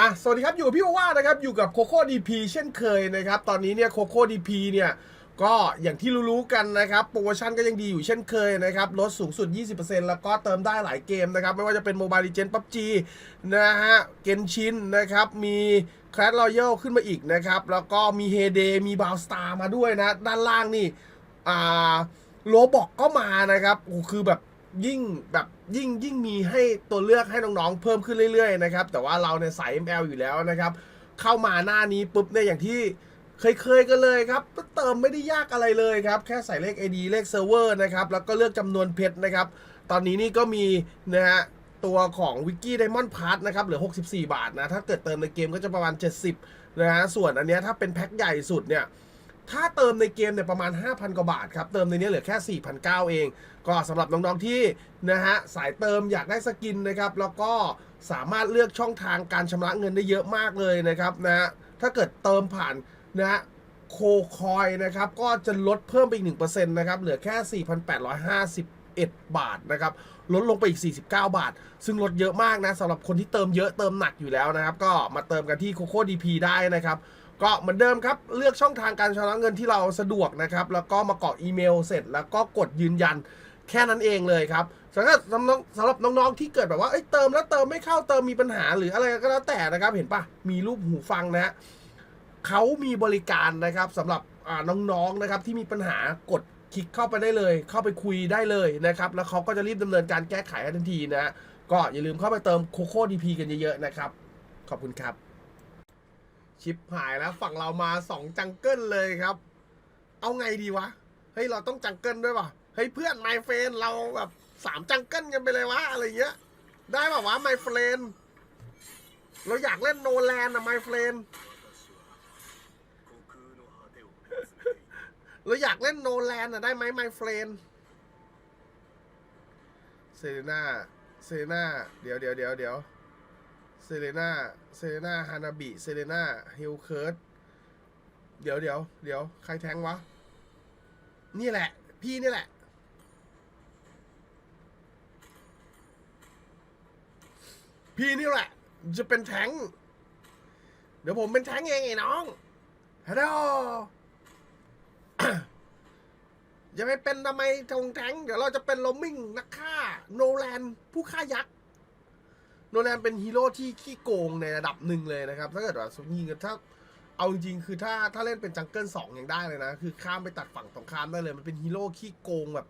อะ สวัสดีครับ อยู่กับพี่โอว่านะครับ อยู่กับโคโค่ดีพีเช่นเคยนะครับ ตอนนี้เนี่ยโคโค่ดีพีเนี่ย ก็อย่างที่รู้ๆกันนะครับ โปรโมชั่นก็ยังดีอยู่เช่นเคยนะครับ ลดสูงสุด 20%แล้วก็เติมได้หลายเกมนะครับ ไม่ว่าจะเป็นโมบาย e ีเจนพับจีนะฮะ เกนชินนะครับ มีค a ส r อยัลขึ้นมาอีกนะครับ แล้วก็มีเฮเดมีบาวสตาร์มาด้วยนะ ด้านล่างนี่ อ่าโลบอกก็มานะครับ คือแบบ ยิ่งแบบยิ่งยิ่งมีให้ตัวเลือกให้น้องๆ เพิ่มขึ้นเรื่อยๆนะครับแต่ว่าเราเนี่ยสาย ML อยู่แล้วนะครับ เข้ามาหน้านี้ปุ๊บเนี่ยอย่างที่เคยๆกันเลยครับเติมไม่ได้ยากอะไรเลยครับ แค่ใส่เลข ID เลขเซิร์ฟเวอร์นะครับแล้วก็เลือกจำนวนเพชรนะครับ ตอนนี้นี่ก็มีนะฮะตัวของวิกกี้ไดมอนด์พาร์ทนะครับเหลือ 64 บาทนะ ถ้าเกิดเติมในเกมก็จะประมาณ 70นะฮะส่วนอันเนี้ยถ้าเป็นแพ็คใหญ่สุดเนี่ย ถ้าเติมในเกมเนี่ยประมาณ 5,000 กว่าบาทครับ เติมในนี้เหลือแค่ 4,900 เอง ก็สำหรับน้องๆที่นะฮะสายเติมอยากได้สกินนะครับ แล้วก็สามารถเลือกช่องทางการชำระเงินได้เยอะมากเลยนะครับนะฮะถ้าเกิดเติมผ่านนะฮะโคคอยนะครับ ก็จะลดเพิ่มไปอีก1%นะครับ เหลือแค่ 4,851บาทนะครับลดลงไปอีก 49 บาท ซึ่งลดเยอะมากนะสำหรับคนที่เติมเยอะเติมหนักอยู่แล้วนะครับ ก็มาเติมกันที่โคโค่ดีพีได้นะครับ ก็เหมือนเดิมครับเลือกช่องทางการชำระเงินที่เราสะดวกนะครับ แล้วก็มากรอกอีเมลเสร็จ แล้วก็กดยืนยันแค่นั้นเองเลยครับสำหรับน้องๆสำหรับน้องๆที่เกิดแบบว่าเอ้ยเติมแล้วเติมไม่เข้าเติมมีปัญหาหรืออะไรก็แล้วแต่นะครับ เห็นปะมีรูปหูฟังนะฮะเขามีบริการนะครับสำหรับน้องๆนะครับที่มีปัญหากดคลิกเข้าไปได้เลย เข้าไปคุยได้เลยนะครับ แล้วเขาก็จะรีบดำเนินการแก้ไขทันทีนะฮะก็อย่าลืมเข้าไปเติมโคโค่ดีพีกันเยอะๆนะครับ ขอบคุณครับ ชิปหายแล้วฝั่งเรามาสองจังเกิลเลยครับ เอาไงดีวะ เฮ้ยเราต้องจังเกิลด้วยป่ะ เฮ้ยเพื่อนไมเฟนเราแบบสามจังเกิลกันไปเลยวะอะไรเงี้ย ได้ป่าวะไมเฟนเราอยากเล่นโนแลนอะไมเฟนเราอยากเล่นโนแลนอะได้ไหมไมเฟนเซน่าเซน่าเดี๋ยวเดี๋ยวเดี๋ยวเดี๋ยว เซเลนาเซเลนาฮานาบิเซเลนาฮิลเคิร์ดเดี๋ยวเดี๋ยวเดี๋ยวใครแทงวะ นี่แหละ พี่นี่แหละ พี่นี่แหละ จะเป็นแทง เดี๋ยวผมเป็นแทงเองไอ้น้องฮัลโหลอย่าไปเป็นทำไมทงแทง เดี๋ยวเราจะเป็นโรมมิ่งนักฆ่า โนแลนผู้ฆ่ายักษ์ นแลนเป็นฮีโร่ที่ขี้โกงในระดับหนึ่งเลยนะครับ ถ้าเกิดว่าสมมติถ้าเอาจริงๆคือถ้าถ้าเล่นเป็นจังเกิลสองยังได้เลยนะ คือข้ามไปตัดฝั่งตรงข้ามได้เลย มันเป็นฮีโร่ขี้โกงแบบ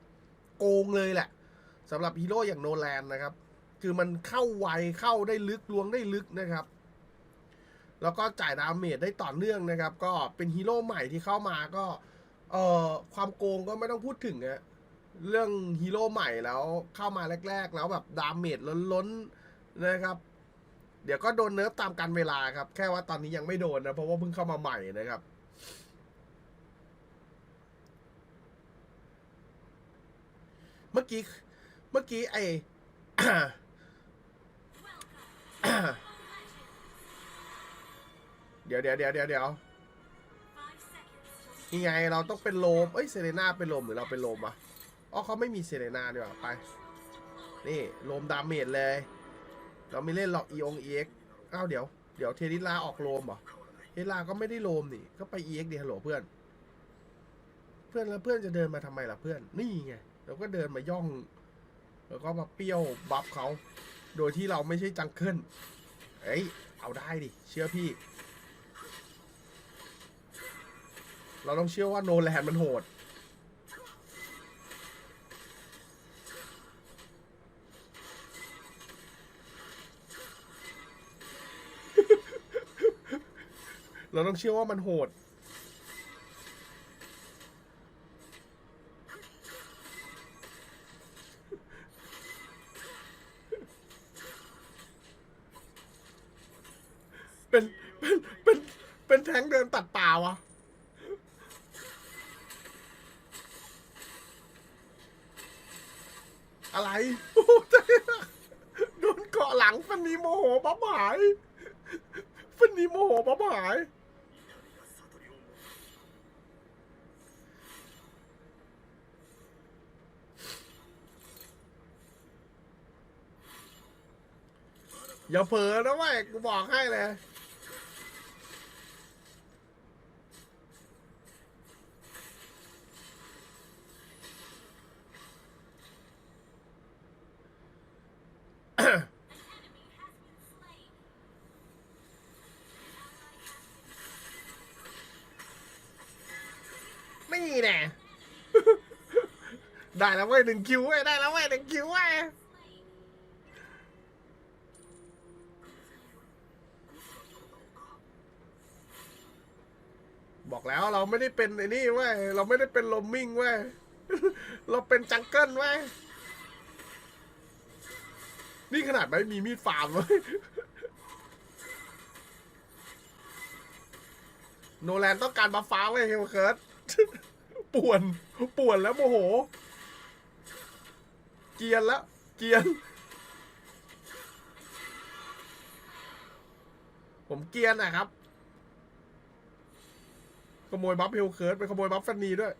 โกงเลยแหละสำหรับฮีโร่อย่างโนแลนนะครับ คือมันเข้าไวเข้าได้ลึกลวงได้ลึกนะครับ แล้วก็จ่ายดาเมจได้ต่อเนื่องนะครับ ก็เป็นฮีโร่ใหม่ที่เข้ามาก็เอ่อความโกงก็ไม่ต้องพูดถึงอะเรื่องฮีโร่ใหม่แล้วเข้ามาแรก ๆ แล้วแบบดาเมจล้นๆ นะครับ เดี๋ยวก็โดนเนิร์ฟตามการเวลาครับ แค่ว่าตอนนี้ยังไม่โดนนะ เพราะว่าเพิ่งเข้ามาใหม่นะครับเมื่อกี้เมื่อกี้ไอเดี๋ยวเดี๋ยวเดี๋ยวเดี๋ยวเดี๋ยวนี่ไงเราต้องเป็นโลม เอ้ยเซเลน่าเป็นโลมหรือเราเป็นโลมอะอ๋อเขาไม่มีเซเลน่าดีกว่าไป นี่โลมดาเมจเลย เราไม่เล่นหรอกอีองเอ็กอ้าวเดี๋ยวเดี๋ยวเทนิลาออกโลมเหรอเทนิลาก็ไม่ได้โลมนี่ ก็ไปเอ็กดีฮัลโหลเพื่อน เพื่อนแล้วเพื่อนจะเดินมาทำไมล่ะเพื่อน นี่ไงเราก็เดินมาย่อง แล้วก็มาเปรี้ยวบัฟเขาโดยที่เราไม่ใช่จังเกิลเอ้ยเอาได้ดิ เชื่อพี่ เราต้องเชื่อว่าโนแลนมันโหด เราต้องเชื่อว่ามันโหด เป็น เป็น เป็น เป็นแทงเดินตัดป่าวะอะไรโอ้โหโดนเกาะหลังฟันนีโมโหปั๊บหายฟันนีโมโหปั๊บหาย อย่าเผลอนะเว้ยกูบอกให้เลยไม่มีแน่ ได้แล้วเว้ยหนึ่งคิวเว้ยได้แล้วเว้ยหนึ่งคิวเว้ยบอกแล้วเรา ไม่ได้เป็นไอ้นี่เว้ยเราไม่ได้เป็นลมมิ่งเว้ยเราเป็นจังเกิลเว้ยนี่ขนาดไม่มีมีดฟาร์มเว้ยโนแลนต้องการบัฟฟ้าเว้ยเฮลเคิร์ดป่วนป่วนแล้วโมโห เกียนแล้วเกียน ผมเกียนนะครับ ขโมยบัฟเฮลเคิร์ดไปขโมยบัฟฟันนีด้วย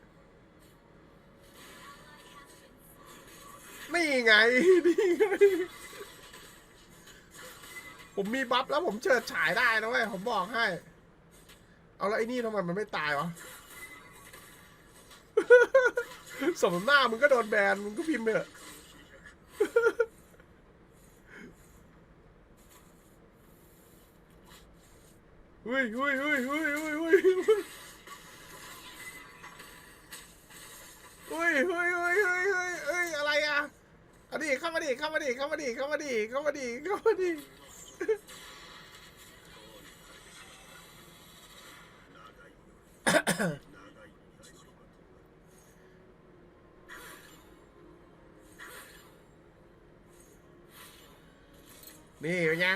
นี่ไง นี่ไง ผมมีบัฟแล้วผมเฉิดฉายได้นะเว้ย ผมบอกให้ เอาแล้วไอ้นี่ทำไมมันไม่ตายวะ สมหน้ามึงก็โดนแบน มึงก็พิมพ์เถอะเฮ้ยเฮ้ยเฮ้ยเฮ้ยเฮ้ย อุ้ยอุ้ยอุ้ยอุ้ยอุ้ยอุ้ยอะไรอะอันนี้เข้ามาดิเข้ามาดิเข้ามาดิเข้ามาดิเข้ามาดิเข้ามาดินี่ไง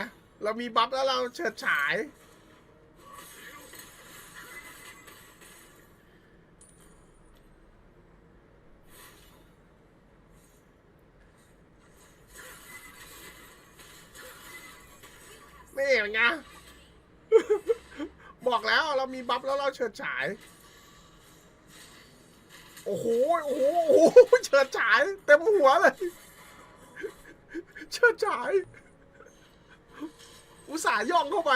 เรามีบัฟแล้วเราเฉิดฉาย มีบัฟแล้วเราเฉิดฉาย โอ้โห โอ้โห โอ้โห เฉิดฉาย เต็มหัวเลย เฉิดฉาย อุตส่าห์ย่องเข้าไป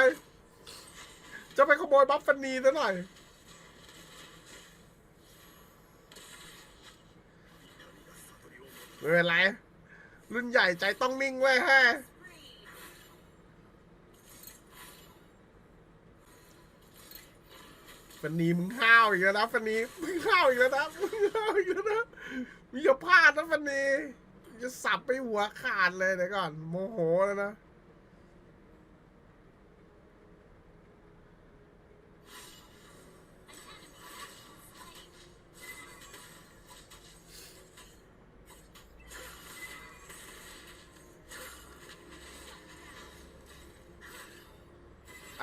จะไปขโมยบัฟฟันนีซะหน่อย ไม่เป็นไร รุ่นใหญ่ใจต้องนิ่งไว้แฮ ฟันนีมึงห้าวอีกแล้วนะฟันนีมึงห้าวอีกแล้วนะมึงห้าวอีกแล้วนะมึงอย่าพลาดนะฟันนีจะสับไปหัวขาดเลยเดี๋ยวก่อน โมโหแล้วนะ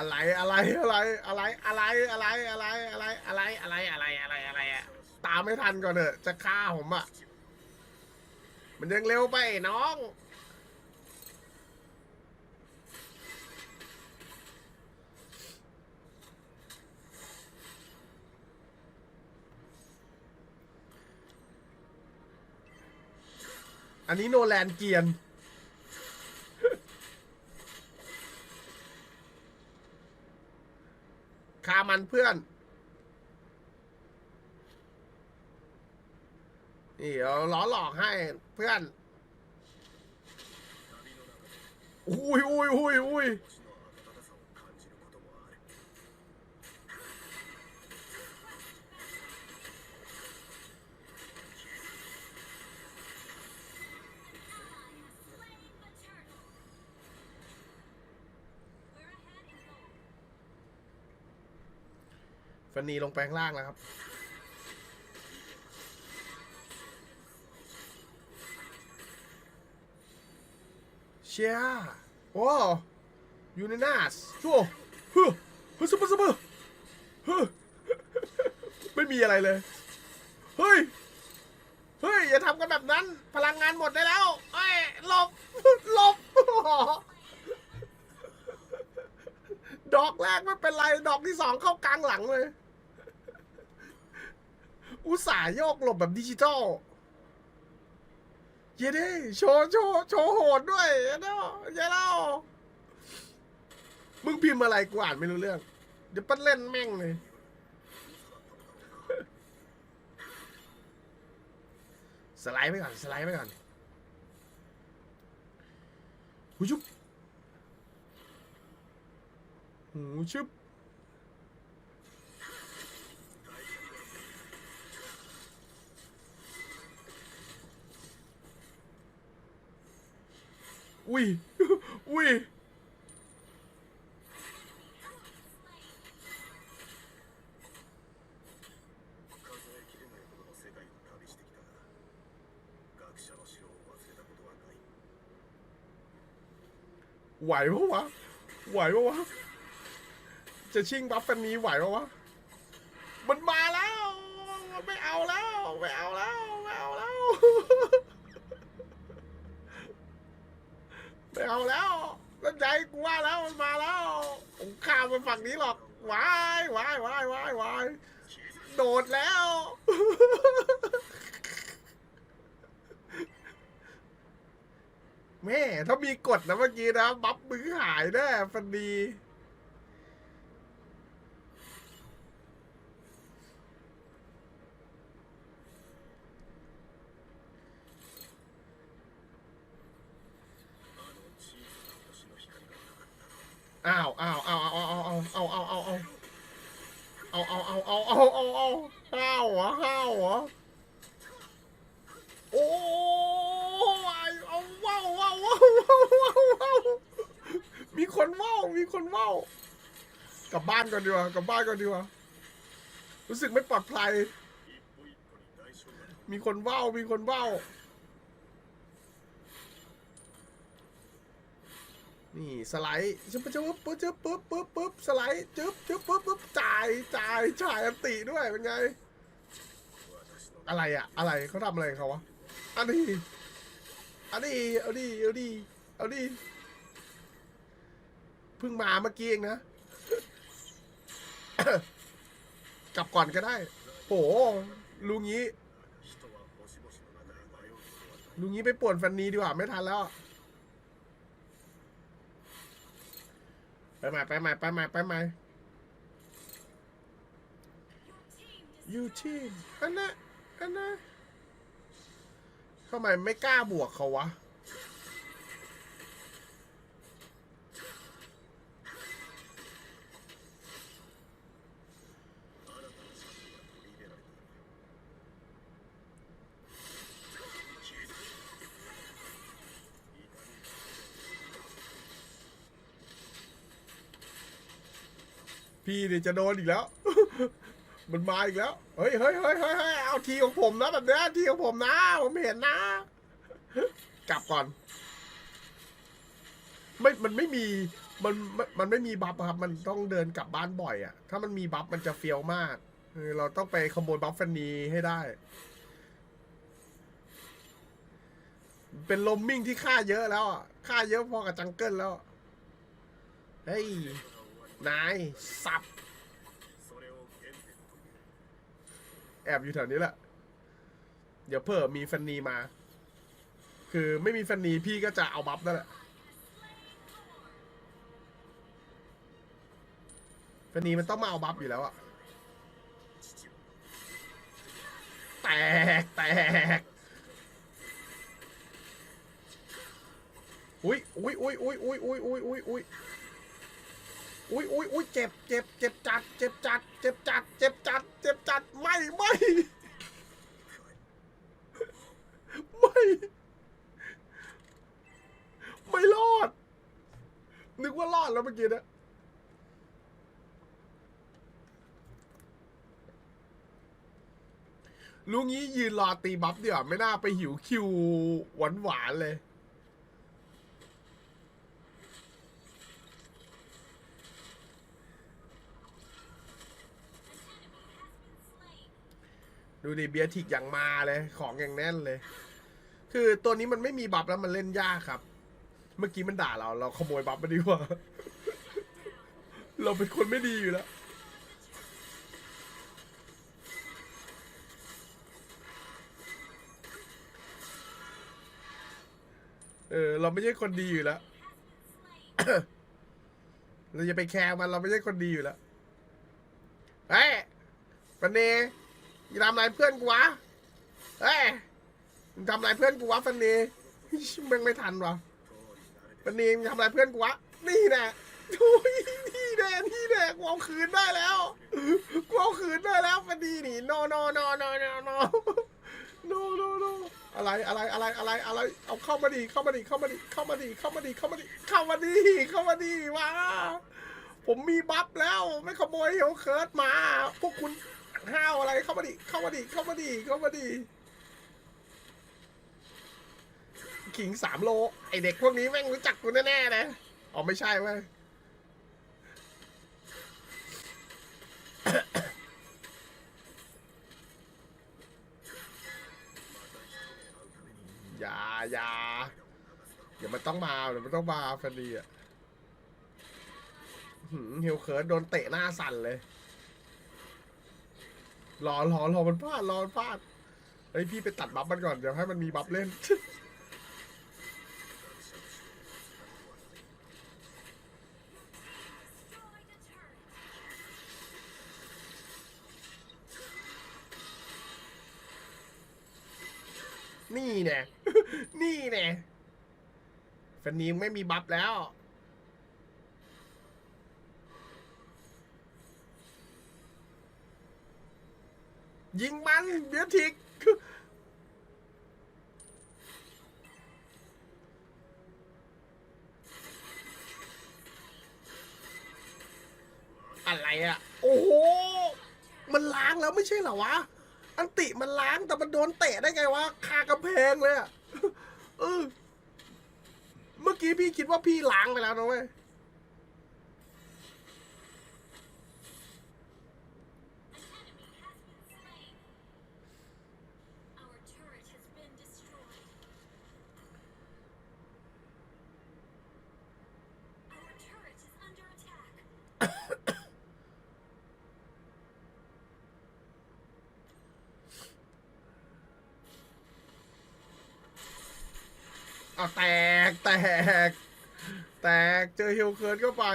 อะไรอะไรอะไรอะไรอะไรอะไรอะไรอะไรอะไรอะไรอะไรอะไรอะไรอะตามไม่ทันก่อนเถอะจะฆ่าผมอะมันยังเร็วไปน้อง อันนี้โนแลนเกียน คา มันเพื่อน นี่เราล้อหลอกให้เพื่อน อุ้ยอุ้ยอุ้ยอุ้ยันนีลงแปลงล่างแล้วครับ เชียโอ้ยูเนนัสชั่วเฮ้ยเฮ้ยซุปเปอร์ซุปเปอร์เฮ้ยไม่มีอะไรเลย เฮ้ย เฮ้ย อย่าทำกันแบบนั้น พลังงานหมดได้แล้วเอ้ยหลบหลบดอกแรกไม่เป็นไร ดอกที่สองเข้ากลางหลังเลย อุตส่าห์โยกหลบแบบดิจิตอลเย้ดิโชว์โชว์โชว์โหดด้วยเย้เนาะเย้เนาะมึงพิมพ์อะไรกูอ่านไม่รู้เรื่อง เดี๋ยวปั้นเล่นแม่งเลย สไลด์ไปก่อน สไลด์ไปก่อนหูชุบหูชุบ อุ้ย อุ้ย ไหวปะวะ ไหวปะวะ จะชิงบัฟเฟันนี้ไหวปะวะ เอาแล้วแล้วใจกูว่าแล้วมันมาแล้วผมข้ามไปฝั่งนี้หรอกวายวายวายวายวายโดดแล้ว แม่ถ้ามีกฎนะเมื่อกี้นะ บัฟมือหายแน่ฟันดี อนดีกว่ากลับบ้านก่อนดีกว่ารู้สึกไม่ปลอดภัย มีคนเบ้ามีคนเบ้า นี่สไลด์ชึบชึบปึ๊บชึบปึ๊บปึ๊บปึ๊บสไลด์จึ๊บจึ๊บปึ๊บปึ๊บจ่ายจ่ายจ่ายอัติด้วยเป็นไง อะไรอะอะไรเขาทำอะไรเขาวะอันนี้อันนี้เอาดีเอาดีเอาดิเพิ่งมาเมื่อกี้เองนะ กลับก่อนก็ได้ โหลุงนี้ลุงนี้ไปปวดแฟนนีดีกว่าไม่ทันแล้ว ไปมาไปมาไปมาไปใหม่ยูทีอันนะอันนะทำไมไม่กล้าบวกเขาวะ พี่เนี่ยจะโดนอีกแล้ว มันมาอีกแล้วเฮ้ยเฮ้ยเฮ้ยเฮ้ยเฮ้ยเอาทีของผมนะแบบนี้ทีของผมนะ ผมเห็นนะ กลับก่อน ไม่ มันไม่มี มัน มันไม่มีบัฟครับ มันต้องเดินกลับบ้านบ่อยอะถ้ามันมีบัฟมันจะเฟี้ยวมาก เราต้องไปขโมยบัฟฟันนีให้ได้ เป็นลมมิ่งที่ฆ่าเยอะแล้วอะฆ่าเยอะพอกับจังเกิลแล้ว เฮ้ย นายสับ แอบอยู่แถวนี้แหละ เดี๋ยวเพิ่มมีแฟนนีมา คือไม่มีแฟนนีพี่ก็จะเอาบัฟนั่นแหละแฟนนีมันต้องมาเอาบัฟอยู่แล้วอะแตกแตกอุ้ยอุ้ยอุ้ยอุ้ยอุ้ยอุ้ยอุ้ยอุ้ยอุ้ย อุ้ยอุ้ยอุ้ยเจ็บเจ็บเจ็บจัด เจ็บจัด เจ็บจัด เจ็บจัด เจ็บจัด ไม่ไม่ไม่ ไม่รอด นึกว่ารอดแล้วเมื่อกี้นะลุงนี้ยืนรอตีบัฟเดี๋ยวไม่น่าไปหิวคิวหวานหวานๆเลย ดูดิเบียร์ทิกอย่างมาเลย ของอย่างแน่นเลย คือตัวนี้มันไม่มีบัฟแล้วมันเล่นยากครับ เมื่อกี้มันด่าเรา เราขโมยบัฟมาดีกว่า เราเป็นคนไม่ดีอยู่แล้วเออเราไม่ใช่คนดีอยู่แล้ว เราจะไปแคร์มันเราไม่ใช่คนดีอยู่แล้ว เฮ้ยปันเน อย่าทำอะไรเพื่อนกูวะเฮ้ยมึงทำอะไรเพื่อนกูวะปันเนมึงไม่ทันวะปันเนมึงทำอะไรเพื่อนกูวะนี่แน่โอ้ยนี่แน่นี่แน่กูเอาคืนได้แล้วกูเอาคืนได้แล้วปันนีนี่ no no no no no no no no no อะไรอะไรอะไรอะไรอะไรเอาเข้ามาดิเข้ามาดิเข้ามาดิเข้ามาดิเข้ามาดิเข้ามาดิเข้ามาดิเข้ามาดิว้าผมมีบัฟแล้วไม่ขโมยเฮลเคิร์ดมา พวกคุณ ห้าวอะไรเข้ามาดิเข้ามาดิเข้ามาดิเข้ามาดิขิงสามโล ไอเด็กพวกนี้แม่งรู้จักกูแน่ๆนะอ๋อไม่ใช่เว้ยอย่าอย่าเดี๋ยวมันต้องมาเดี๋ยวมันต้องมาฟันดีอะหืมเฮลเคิร์ดโดนเตะหน้าสั่นเลย รอรอรอมันพลาดรอมันพลาดเฮ้ยพี่ไปตัดบัฟมันก่อนเดี๋ยวให้มันมีบัฟเล่น นี่แน่ นี่แน่ฟันนีมไม่มีบัฟแล้ว ยิงมันเบียทิกอะไรอะ โอ้โห มันล้างแล้วไม่ใช่เหรอวะ อันติมันล้างแต่มันโดนเตะได้ไงวะคากำแพงเลยอะเออเมื่อกี้พี่คิดว่าพี่ล้างไปแล้วนะเว้ย แตกแตก แตกเจอฮิวเคิร์นเข้าไป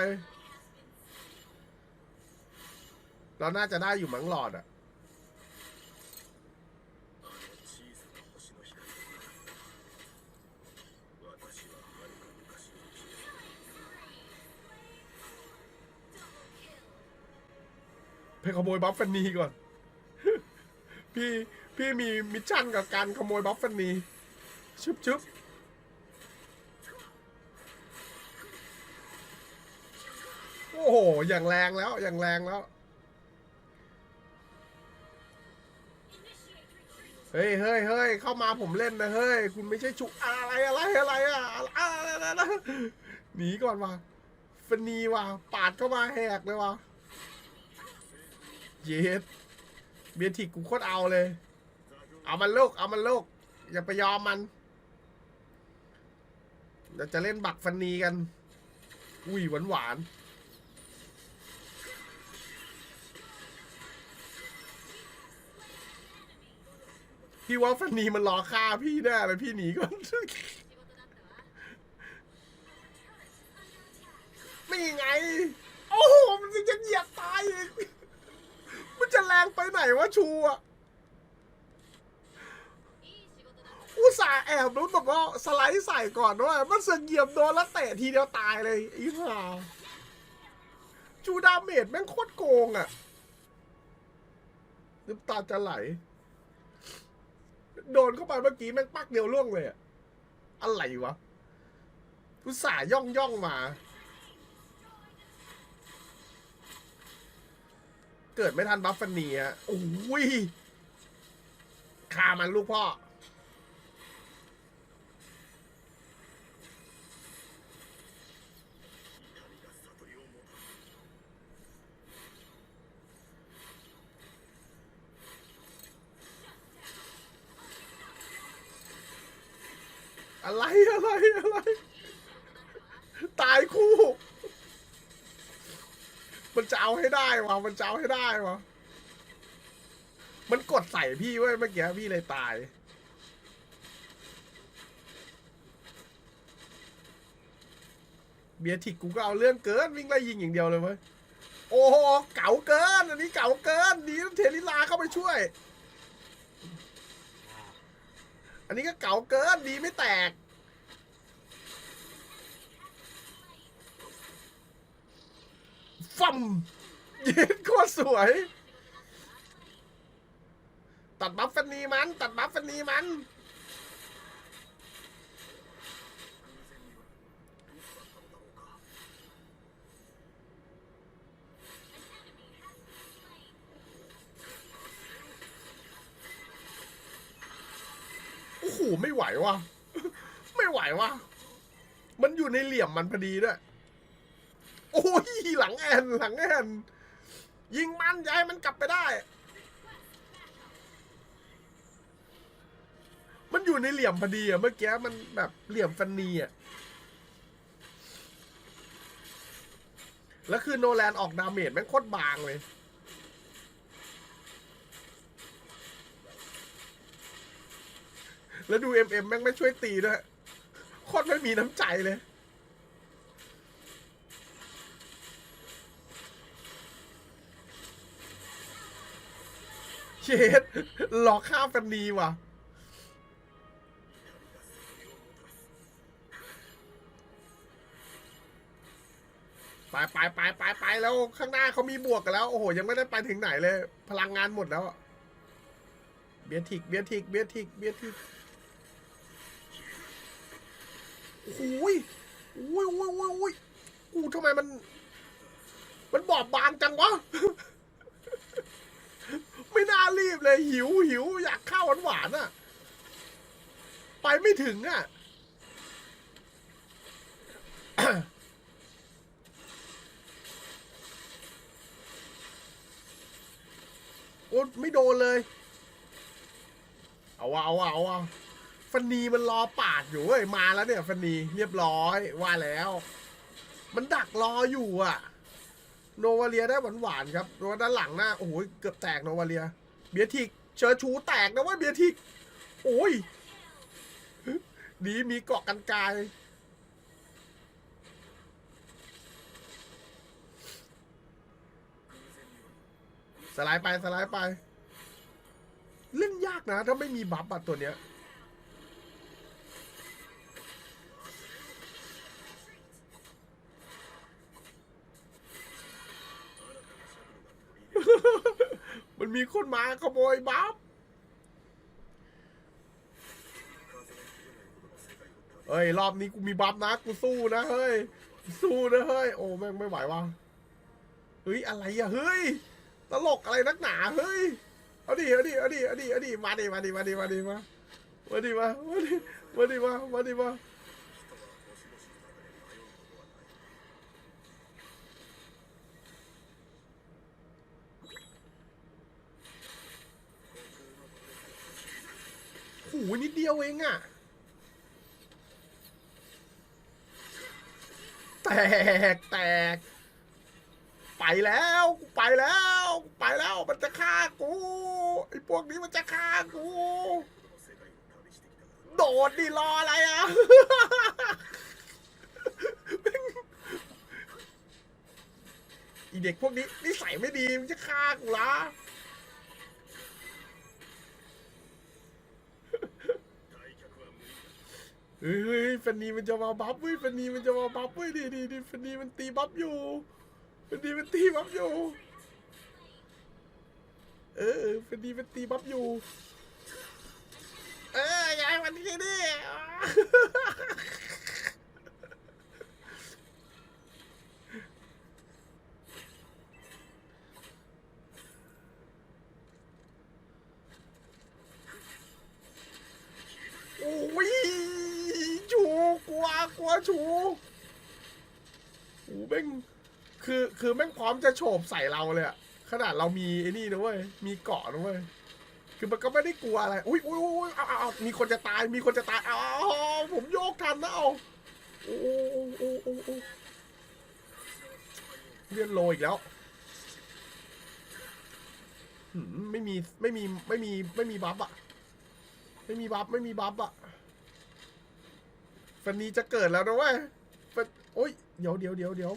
เราน่าจะได้อยู่มั้งหลอดอะไปขโมยบัฟเฟันนีก่อน พี่ พี่มีมิชชั่นกับการขโมยบัฟเฟันนีชุบชุบ ห อย่างแรงแล้ว อย่างแรงแล้ว เฮ้ยเฮ้ยเฮ้ยเข้ามาผมเล่นนะ เฮ้ย คุณไม่ใช่ชุอะไรอะไรอะไรอะอะไรอะอะไรหนีก่อนว่ะฟนีว่ะ ปาดเข้ามาแหกเลยว่ะ เย็ดเบียทิกกูโคตรเอาเลย เอามันลูก เอามันลูก อย่าไปยอมมันเดี๋ยวจะเล่นบักฟันนีกัน อุ้ยหวานหวาน พี่ว่าฟันนีมันรอฆ่าพี่แน่เลยพี่หนีก่อนไม่ไง โอ้โห มันจะเหยียบตายอีก มันจะแรงไปไหนวะชูอะอุตส่าห์แอบรู้แบบว่าสไลด์ใส่ก่อนด้วย มันเสือเหยียบโดนแล้วเตะทีเดียวตายเลยอีห่าจูดาเมจแม่งโคตรโกงอะน้ำตาจะไหล โดนเข้าไปเมื่อกี้แม่งปักเดียวล่วงเลยอะอะไรวะอุตส่าห์ย่องย่องมา เกิดไม่ทันบัฟฟันนีอะโอ้ยคามันลูกพ่อ อะไรอะไรอะไร ตายคู่ มันจะเอาให้ได้วะมันจะเอาให้ได้วะมันกดใส่พี่เว้ยเมื่อกี้พี่เลยตาย เบียทิกกูก็เอาเรื่องเกินวิ่งไล่ยิงอย่างเดียวเลยเว้ย โอ้โหเก๋าเกิน อันนี้เก๋าเกินดีนะเทลิลาเข้าไปช่วย อันนี้ก็เก่าเกินดีไม่แตก ฟัมยืนโคตรสวย ตัดบัฟฟันนีมัน ตัดบัฟฟันนีมัน หไม่ไหวว่ะ ไม่ไหวว่ะ มันอยู่ในเหลี่ยมมันพอดีด้วย โอ้ยหลังแอนหลังแอนยิงมันย้ายมันกลับไปได้ มันอยู่ในเหลี่ยมพอดีอะเมื่อกี้มันแบบเหลี่ยมฟันนีอะแล้วคือโนแลนออกดาเมจแม่งโคตรบางเลย แล้วดูเอ็มเอ็มแม่งไม่ช่วยตีด้วยโคตรไม่มีน้ำใจเลย เชดหลอกข้ามกันดีว่ะ ไปไปไปไปไปแล้วข้างหน้าเขามีบวกกันแล้ว โอ้โห ยังไม่ได้ไปถึงไหนเลย พลังงานหมดแล้ว เบียทิก เบียทิก เบียทิก เบียทิก โอ้ยโอ้ยโอ้ยโอ้ยโอ้ยกูทำไมมัน มันบอบบางจังวะ ไม่น่ารีบเลย หิวหิวอยากข้าวหวานๆอะ ไปไม่ถึงอะโอ้ไม่โดนเลย เอาวะเอาวะเอาวะ ฟันนีมันรอปาดอยู่เว้ยมาแล้วเนี่ยฟันนีเรียบร้อยว่าแล้ว มันดักรออยู่อะ โนวาเลียได้หวานหวานๆครับตัวด้านหลังหน้าโอ้โหเกือบแตกโนวาเลีย เบียทิกเชอชูแตกนะเว้ยเบียทิก โอ้ยดีมีเกาะกันกายสไลด์ไปสไลด์ไป เล่นยากนะ ถ้าไม่มีบัฟอะตัวเนี้ย มันมีคนมาขโมยบัฟเฮ้ย รอบนี้กูมีบัฟนะ กูสู้นะเฮ้ย สู้นะเฮ้ย โอ้แม่งไม่ไหวว่ะ เฮ้ย อะไรอะเฮ้ย ตลกอะไรนักหนาเฮ้ย เอาดิ เอาดิ เอาดิ เอาดิ เอาดิ มาดิ มาดิ มาดิ มาดิ มา มาดิ มา มาดิ มาดิมามาดิ มา โหูนิดเดียวเองอะแตกแตก ไปแล้วกูไปแล้วกูไปแล้วมันจะฆ่ากูไอ้พวกนี้มันจะฆ่ากู โดดดิรออะไรอะอีเด็กพวกนี้นิสัยไม่ดีมันจะฆ่ากูละ เฮ้ยเฮ้ยฟันนีมันจะมาบัฟเว้ยฟันนีมันจะมาบัฟเว้ยดิดิดิฟันนีมันตีบัฟอยู่ฟันนีมันตีบัฟอยู่ เออฟันนีมันตีบัฟอยู่ คือแม่งพร้อมจะโฉบใส่เราเลยอะขนาดเรามีไอ้นี่นะเว้ย มีเกาะนะเว้ย คือมันก็ไม่ได้กลัวอะไร อุ้ยอุ้ยอุ้ยเอาเอาเอามีคนจะตาย มีคนจะตาย เอาเอาเอาผมโยกทันนะเอาโอ้โอ้โอ้โอ้โอ้เลื่อนโลอีกแล้วหืมไม่มี ไม่มี ไม่มี ไม่มีบัฟอะไม่มีบัฟ ไม่มีบัฟอะฟันนี้จะเกิดแล้วนะเว้ยฟันโอ้ย เดี๋ยวเดี๋ยวเดี๋ยวเดี๋ยว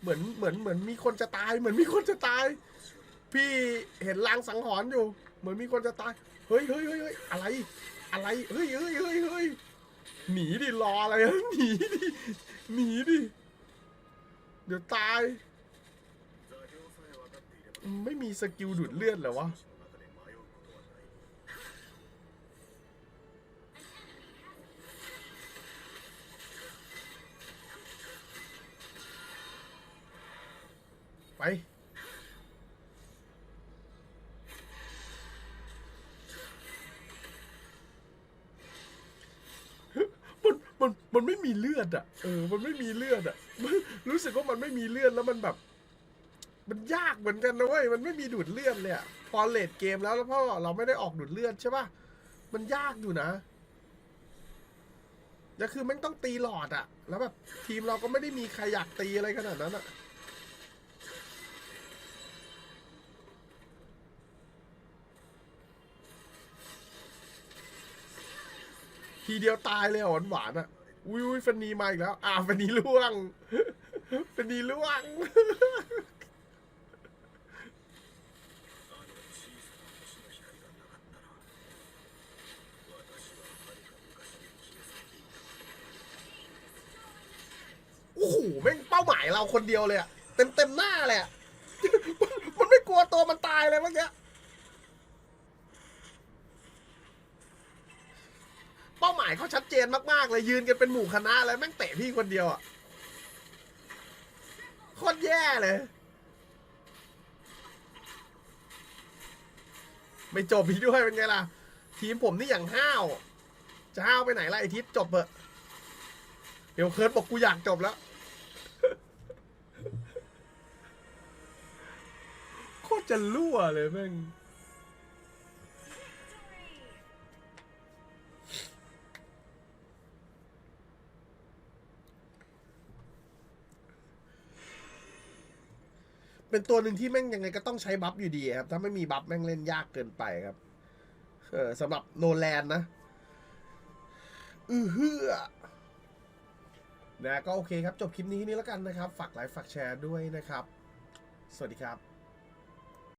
เหมือนเหมือนเหมือนมีคนจะตาย เหมือนมีคนจะตาย พี่เห็นลางสังหรณ์อยู่ เหมือนมีคนจะตาย เฮ้ยเฮ้ยเฮ้ยเฮ้ยอะไร อะไรเฮ้ยเฮ้ยเฮ้ยเฮ้ยหนีดิรออะไรหนีดิหนีดิเดี๋ยวตาย ไม่มีสกิลดูดเลือดเหรอวะ มันมันมันไม่มีเลือดอะ เออ มันไม่มีเลือดอะ รู้สึกว่ามันไม่มีเลือดแล้วมันแบบ มันยากเหมือนกันนะเว้ย มันไม่มีดูดเลือดเลยอะพอเลดเกมแล้วแล้วพราะเราไม่ได้ออกดูดเลือดใช่ป่ะ มันยากอยู่นะแล้วคือม่งต้องตีหลอดอะแล้วแบบทีมเราก็ไม่ได้มีใครอยากตีอะไรขนาดนั้นอะ ทีเดียวตายเลยหวานหวานอะอุ้ยฟันนีมาอีกแล้ว อ่าฟันนีล่วงฟันนีล่วง โอ้โหแม่งเป้าหมายเราคนเดียวเลยอะเต็มเต็มหน้าเลยอะมันไม่กลัวตัวมันตายเลยเมื่อกี้ ป้าหมายเขาชัดเจนมากๆเลยยืนกันเป็นหมู่คณะเลยแม่งเตะพี่คนเดียวอะโคตรแย่เลย ไม่จบพี่ด้วยเป็นไงล่ะ ทีมผมนี่อย่างห้าว จะห้าวไปไหนล่ะไอทิศจบเถอะเดี๋ยวเคิร์ดบอกกูอยากจบแล้วโคตรจะรั่วเลยแม่ง เป็นตัวหนึ่งที่แม่งยังไงก็ต้องใช้บัฟอยู่ดีครับ ถ้าไม่มีบัฟแม่งเล่นยากเกินไปครับ เออสำหรับโนแลนนะ อือฮือนะก็โอเคครับ จบคลิปนี้ที่นี้แล้วกันนะครับ ฝากไลค์ฝากแชร์ด้วยนะครับ สวัสดีครับ